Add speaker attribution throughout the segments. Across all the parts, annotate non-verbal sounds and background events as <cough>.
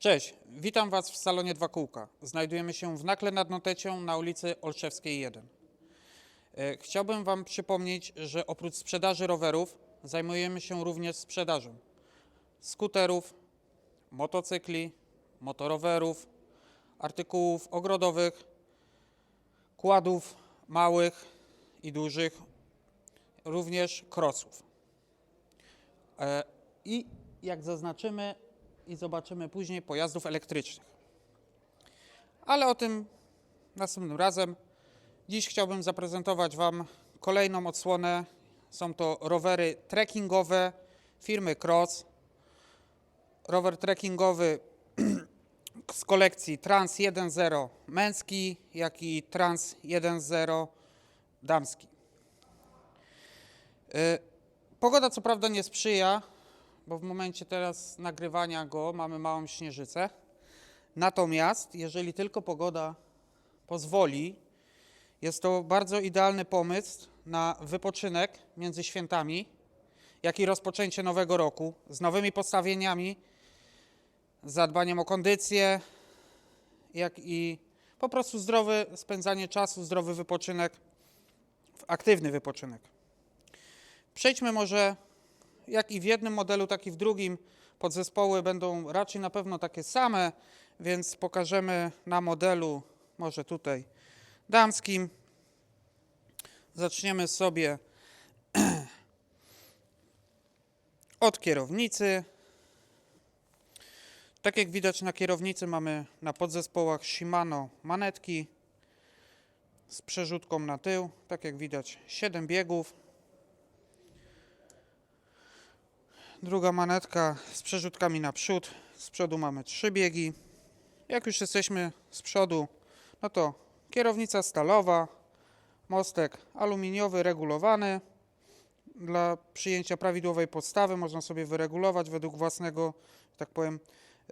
Speaker 1: Cześć, witam Was w salonie Dwa Kółka. Znajdujemy się w Nakle nad Notecią na ulicy Olszewskiej 1. E, Chciałbym Wam przypomnieć, że oprócz sprzedaży rowerów zajmujemy się również sprzedażą skuterów, motocykli, motorowerów, artykułów ogrodowych, kładów małych i dużych, również krosów. E, I jak zaznaczymy i zobaczymy później pojazdów elektrycznych. Ale o tym następnym razem. Dziś chciałbym zaprezentować Wam kolejną odsłonę. Są to rowery trekkingowe firmy Cross. Rower trekkingowy <clears throat> z kolekcji Trans 1.0 męski, jak i Trans 1.0 damski. Y, Pogoda co prawda nie sprzyja, bo w momencie teraz nagrywania go mamy małą śnieżycę. Natomiast jeżeli tylko pogoda pozwoli, jest to bardzo idealny pomysł na wypoczynek między świętami, jak i rozpoczęcie nowego roku z nowymi postawieniami, zadbaniem o kondycję, jak i po prostu zdrowe spędzanie czasu, zdrowy wypoczynek, aktywny wypoczynek. Przejdźmy może jak i w jednym modelu, tak i w drugim podzespoły będą raczej na pewno takie same, więc pokażemy na modelu, może tutaj damskim. Zaczniemy sobie <clears throat> od kierownicy. Tak jak widać na kierownicy mamy na podzespołach Shimano manetki z przerzutką na tył. Tak jak widać 7 biegów. Druga manetka z przerzutkami na przód. Z przodu mamy trzy biegi. Jak już jesteśmy z przodu, no to kierownica stalowa, mostek aluminiowy regulowany. Dla przyjęcia prawidłowej podstawy można sobie wyregulować według własnego, tak powiem,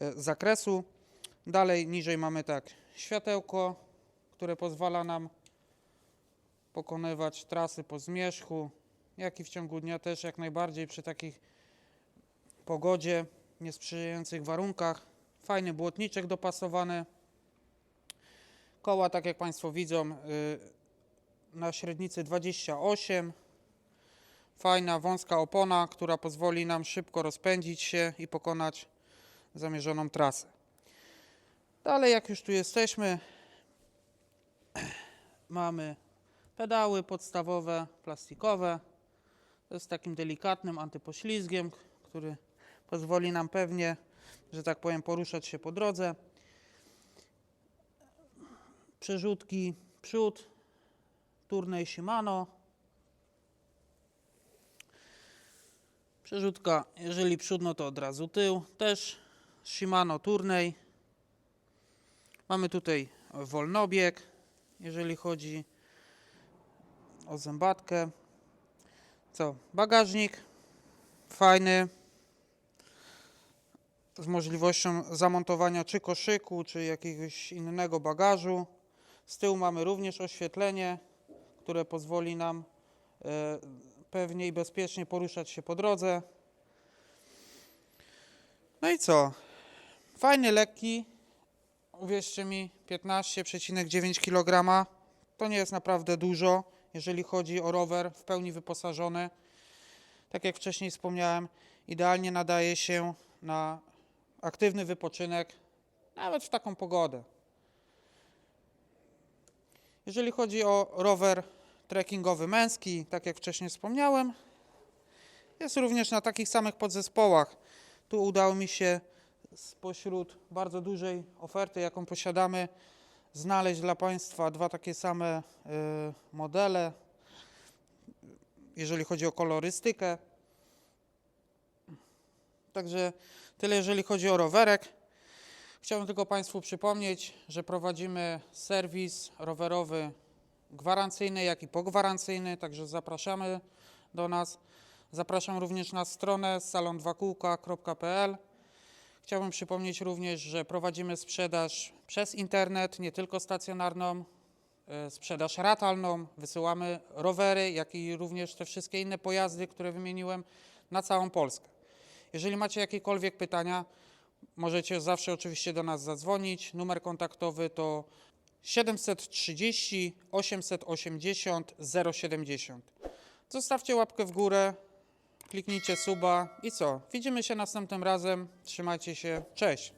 Speaker 1: e, zakresu. Dalej niżej mamy tak światełko, które pozwala nam pokonywać trasy po zmierzchu, jak i w ciągu dnia też jak najbardziej przy takich pogodzie, niesprzyjających warunkach. Fajny błotniczek dopasowany. Koła, tak jak Państwo widzą, y, na średnicy 28. Fajna, wąska opona, która pozwoli nam szybko rozpędzić się i pokonać zamierzoną trasę. Dalej, jak już tu jesteśmy, <clears throat> mamy pedały podstawowe, plastikowe. Jest takim delikatnym antypoślizgiem, który pozwoli nam pewnie, że tak powiem, poruszać się po drodze. Przerzutki przód, turnej Shimano. Przerzutka, jeżeli przód, no to od razu tył. Też Shimano turnej. Mamy tutaj wolnobieg, jeżeli chodzi o zębatkę. Co? Bagażnik fajny, z możliwością zamontowania czy koszyku, czy jakiegoś innego bagażu. Z tyłu mamy również oświetlenie, które pozwoli nam e, pewnie i bezpiecznie poruszać się po drodze. No i co? Fajny, lekki. Uwierzcie mi, 15,9 kg. To nie jest naprawdę dużo, jeżeli chodzi o rower w pełni wyposażony. Tak jak wcześniej wspomniałem, idealnie nadaje się na aktywny wypoczynek, nawet w taką pogodę. Jeżeli chodzi o rower trekkingowy męski, tak jak wcześniej wspomniałem, jest również na takich samych podzespołach. Tu udało mi się spośród bardzo dużej oferty, jaką posiadamy, znaleźć dla Państwa dwa takie same y, modele, jeżeli chodzi o kolorystykę. Także tyle, jeżeli chodzi o rowerek. Chciałbym tylko Państwu przypomnieć, że prowadzimy serwis rowerowy gwarancyjny, jak i pogwarancyjny, także zapraszamy do nas. Zapraszam również na stronę salon2kółka.pl. Chciałbym przypomnieć również, że prowadzimy sprzedaż przez internet, nie tylko stacjonarną, e, sprzedaż ratalną. Wysyłamy rowery, jak i również te wszystkie inne pojazdy, które wymieniłem, na całą Polskę. Jeżeli macie jakiekolwiek pytania, Możecie zawsze oczywiście do nas zadzwonić. Numer kontaktowy to 730 880 070. Zostawcie łapkę w górę, kliknijcie suba i co? Widzimy się następnym razem. Trzymajcie się. Cześć.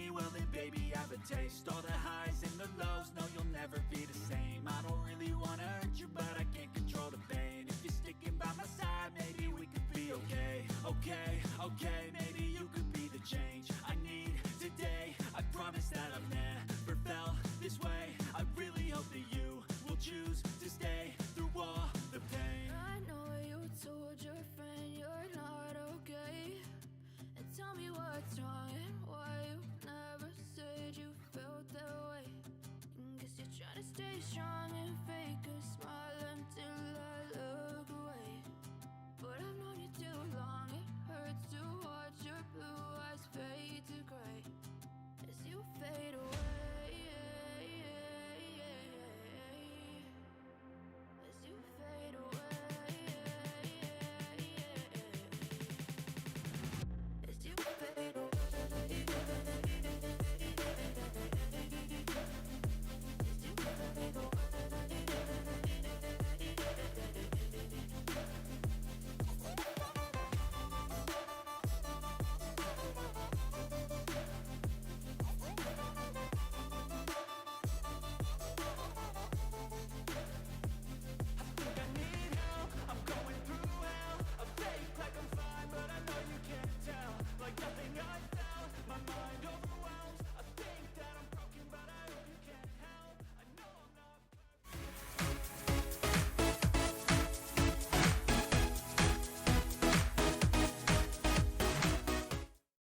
Speaker 2: Taste All the highs and the lows, no you'll never be the same. I don't really wanna hurt you but I can't control the pain. If you're sticking by my side, maybe we could be okay. Okay, okay, stay
Speaker 3: strong and fake a smile.